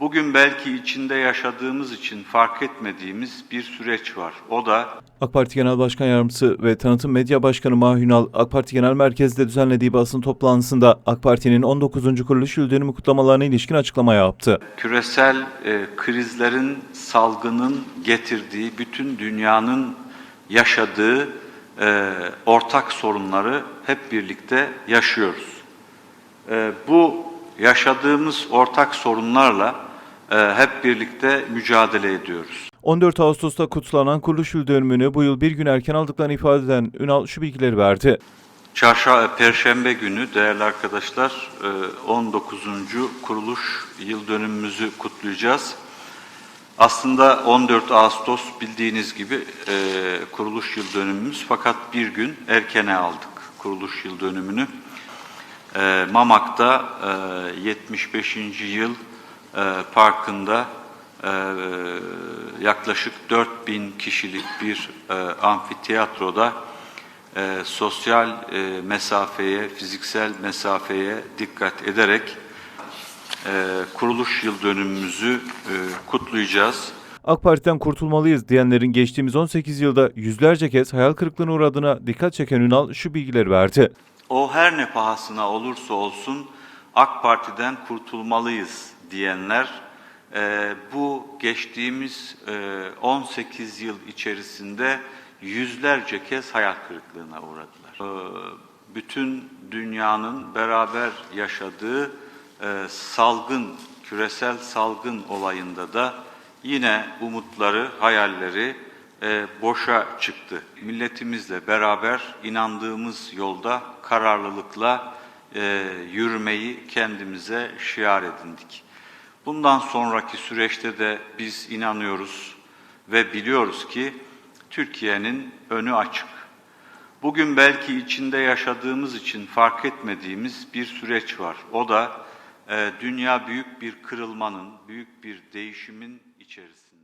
Bugün belki içinde yaşadığımız için fark etmediğimiz bir süreç var. O da AK Parti Genel Başkan Yardımcısı ve Tanıtım Medya Başkanı Mahir Ünal, AK Parti Genel Merkez'de düzenlediği basın toplantısında AK Parti'nin 19. kuruluş yıl dönümü kutlamalarına ilişkin açıklama yaptı. küresel e, krizlerin, salgının getirdiği, bütün dünyanın yaşadığı e, ortak sorunları hep birlikte yaşıyoruz. E, bu yaşadığımız ortak sorunlarla hep birlikte mücadele ediyoruz. 14 Ağustos'ta kutlanan kuruluş yıl dönümünü bu yıl bir gün erken aldıklarını ifade eden Ünal şu bilgileri verdi. Çarşamba, Perşembe günü değerli arkadaşlar e, 19. kuruluş yıl dönümümüzü kutlayacağız. Aslında 14 Ağustos bildiğiniz gibi e, kuruluş yıl dönümümüz fakat bir gün erkene aldık kuruluş yıl dönümünü. E, Mamak'ta e, 75. yıl e, parkında e, yaklaşık 4000 kişilik bir e, amfiteyatroda e, sosyal e, mesafeye, fiziksel mesafeye dikkat ederek e, kuruluş yıl dönümümüzü e, kutlayacağız. AK Parti'den kurtulmalıyız diyenlerin geçtiğimiz 18 yılda yüzlerce kez hayal kırıklığına uğradığına dikkat çeken Ünal şu bilgileri verdi. O her ne pahasına olursa olsun AK Parti'den kurtulmalıyız diyenler e, bu geçtiğimiz e, 18 yıl içerisinde yüzlerce kez hayal kırıklığına uğradılar. E, bütün dünyanın beraber yaşadığı e, salgın, küresel salgın olayında da yine umutları, hayalleri e, boşa çıktı. Milletimizle beraber inandığımız yolda kararlılıkla e, yürümeyi kendimize şiar edindik. Bundan sonraki süreçte de biz inanıyoruz ve biliyoruz ki Türkiye'nin önü açık. Bugün belki içinde yaşadığımız için fark etmediğimiz bir süreç var. O da e, dünya büyük bir kırılmanın, büyük bir değişimin içerisinde.